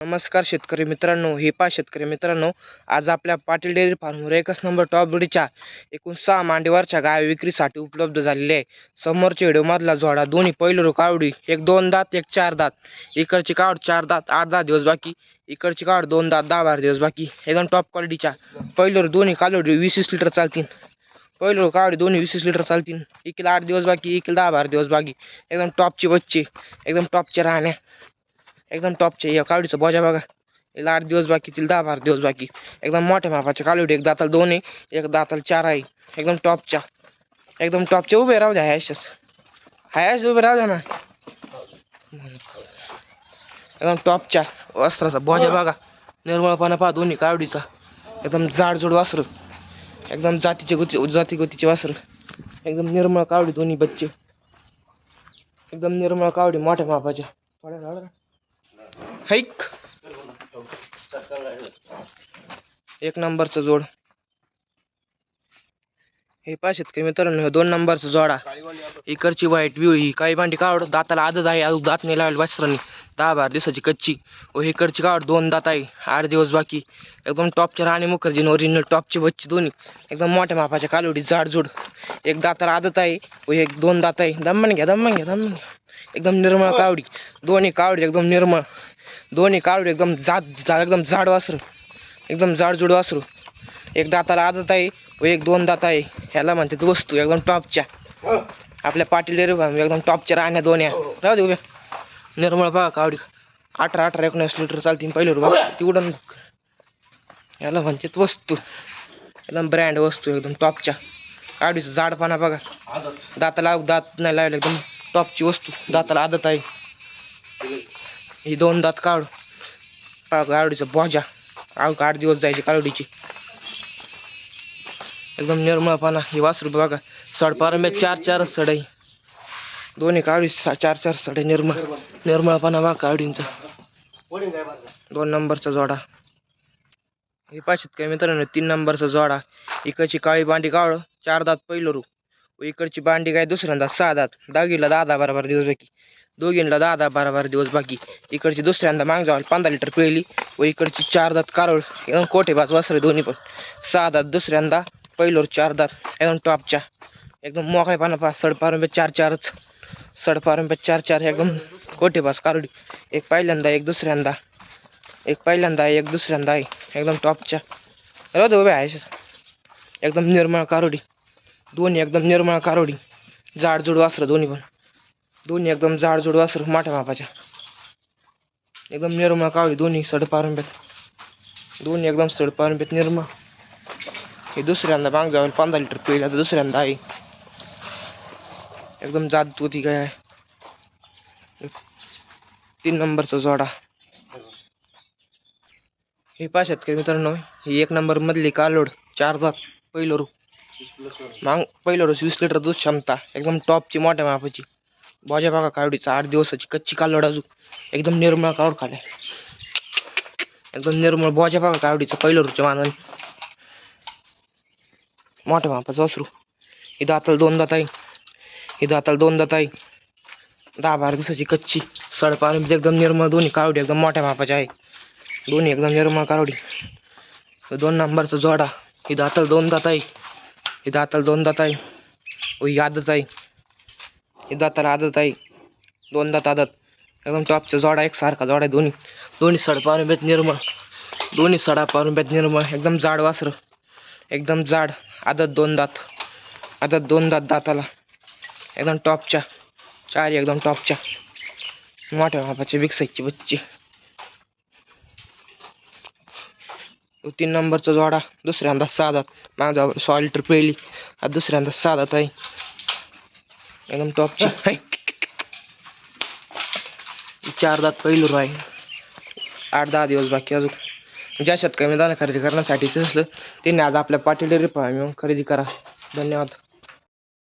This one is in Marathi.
नमस्कार शेतकरी मित्रांनो हे पा शेतकरी मित्रांनो आज आपल्या पाटील डेअरी फार्मवर एकच नंबर टॉप ब्रीडच्या एकूण सहा मांडीवरच्या गाय विक्रीसाठी उपलब्ध झालेले आहे. समोरच्या व्हिडिओमधला जोडा दोन्ही पहिलं कावडी एक दोन दात एक चार दात. इकडची कावड चार दात आठ दहा दिवस बाकी. इकडची कावड दोन दात दहा बारा दिवस बाकी. एकदम टॉप क्वालिटीच्या पहिलं दोन्ही कालोडी वीस वीस लिटर चालतील. पहिलं कावडी दोन्ही वीस वीस लिटर चालतील. इकडे आठ दिवस बाकी इकडे दहा बारा दिवस बाकी. एकदम टॉपचे बच्चे एकदम टॉपचे राहण्या. एकदम टॉपचे या कावडीचं बोजा बघा याला आठ दिवस बाकी, तिला दहा दिवस बाकी। एकदम मोठ्या मापाचे कालवडी एक दाताला दोन, एक दाताला चार आहे एकदम टॉपच्या एकदम टॉपचे उभे राहू द्या हयाशच हयाश उभे राहू द्या ना। एकदम टॉपच्या वस्त्राचा बोजा बघा निर्मळपणा पहा दोन्ही कावडीचा एकदम जाडजूड वासर एकदम जातीचे गुती, जाती गुतीचे वासर एकदम निर्मळ कावडी दोन्ही बच्चे। एकदम निर्मळ कावडी मोठ्या मापाच्या थोड्या. हैक एक नंबरचं जोड. हे पहा की मित्रांनो दोन नंबरचं जोडा. इकडची व्हाईट व्यू ही. काही भांडी कावड दाताला आदत आहे. अजून दात नाही लावली वासरांनी. दहा बारा दिवसाची कच्ची. व इकडची कावड दोन दात आहे. आठ दिवस बाकी. एकदम टॉपच्या राणी मुखर्जी ओरिजिनल टॉपची बच्ची दोन्ही. एकदम मोठ्या मापाच्या कालवडी जाडजूड एक दाताला आदत आहे. व एक दोन दात आहे. दमन घ्या दमन घ्या दमन घ्या. एकदम निर्मळ कावडी. दोन्ही कावडी एकदम निर्मळ. दोन्ही कावडी एकदम जात जा एकदम जाड वासरू. एकदम जाडजूड वासरू. एक दाताला आदत आहे व एक दोन दात आहे. ह्याला म्हणतात वस्तू एकदम टॉपच्या. आपल्या पाटील एकदम टॉपच्या राहण्या दोन या राहू दे उभ्या. निर्मळ बघा कावडी अठरा अठरा एकोणीस लिटर चालतील पहिलं बघा. ती उडन. याला म्हणतात वस्तू. एकदम ब्रँड वस्तू एकदम टॉपच्या. कावडीचं जाडपणा बघा. दाताला दात नाही लावले एकदम टॉपची वस्तू. दाताला आदत आहे. ही दोन दात काढू. कावडीचं बोजा आव आठ दिवस जायची काळडीची एकदम निर्मळपणा. ही वासरू बघा. सडपारंब्यात चार चार सड. आहे दोन्ही काळडी सा- चार चार सड आहे निर्मळ. निर्मळपणा बघा कावडींचा दोन नंबरचा जोडा. हे पाचशेत काय मित्रांनो? तीन नंबरचा जोडा. इकडची काळी बांडी काळ चार दात पहिलं रू. इकडची बांडी काय दुसऱ्यांदा सहा दात. दागिला दहा दहा बारा दिवस बाकी. दोघींना दहा दहा बारा बारा दिवस बाकी. इकडची दुसऱ्यांदा माग जावाल पंधरा लिटर पिळली व इकडची चार दात कारोळ एकदम कोठे बाज वासरे दोन्ही पण. सहा दात दुसऱ्यांदा पहिलोर चार दात एकदम टॉपच्या. एकदम मोकळेपणा पा सडपारंब्या चार चारच. सडपारंब्या चार चार एकदम कोठे बाज कारोडी एक पहिल्यांदा एक दुसऱ्यांदा. एक पहिल्यांदा आहे, एक दुसऱ्यांदा आहे एकदम टॉपच्या. राहू दे उभे आहे. एकदम निर्मळ कारोडी दोन्ही एकदम निर्मळ कारोडी जाडजूड वासरं दोन्ही पण. दोन्ही एकदम जाडजूड वासरं मोठ्या मापाच्या एकदम निर्मा कावळी दोन्ही सडपारंब्यात दोन्ही एकदम सडपारून बेत निर्मा. हे दुसऱ्यांदा माग जावेल पंधरा लिटर पिळी आता दुसऱ्यांदा आहे. एकदम जात होती काय आहे. तीन नंबरचा जोडा. हे पाच शेतकरी मित्रांनो ही एक नंबर मधली कालोड चार जात पहिलं रू माग पहिलं रू वीस लिटर दूध क्षमता एकदम टॉपची मोठ्या मापाची बोजा बघा कावडीचा आठ दिवसाची कच्ची कालोड अजून. एकदम निर्मळ कावड खाले एकदम निर्मळ बोजा बघा कावडीचा पहिलं रुच्या मानाने. मोठ्या मापाचं वासरू. ही दाताला दोन दात आहे. ही दाताला दोन दात आहे. दहा बारा दिवसाची कच्ची सडपाणी म्हणजे एकदम निर्मळ दोन्ही कावडी एकदम मोठ्या मापाची आहे. दोन्ही एकदम निर्मळ कावडी. दोन नंबरचा जोडा. ही दाताला दोन दात आहे. ही दाताला दोन दात आहे. व ही आदत आहे. ही दाताला आदत आहे. दोन दात आदत. एकदम चॉपचा जोडा एकसारखा जोडा आहे दोन्ही. दोन्ही सड बेत निर्मळ. दोन्ही सडा पाहून बेत निर्मळ. एकदम जाड वासरं. एकदम जाड. आदत दोन दात. आदत दोन दात दाताला. एकदम टॉपच्या. चार एकदम टॉपच्या. मोठ्या मापाचे विकसायची बच्ची. तो तीन नंबरचा जोडा. दुसऱ्यांदा साधात दात. माझा सोळा लिटर दुसऱ्यांदा सहा आहे. एकदम टॉपची आहे. चार दात पहिलं आहे आठ दहा दिवस बाकी अजून. ज्या शेतकरी मैदान खरेदी करण्यासाठीच असलं त्यांनी आज आपल्या पाटी डेअरी फार्म येऊन खरेदी करा. धन्यवाद.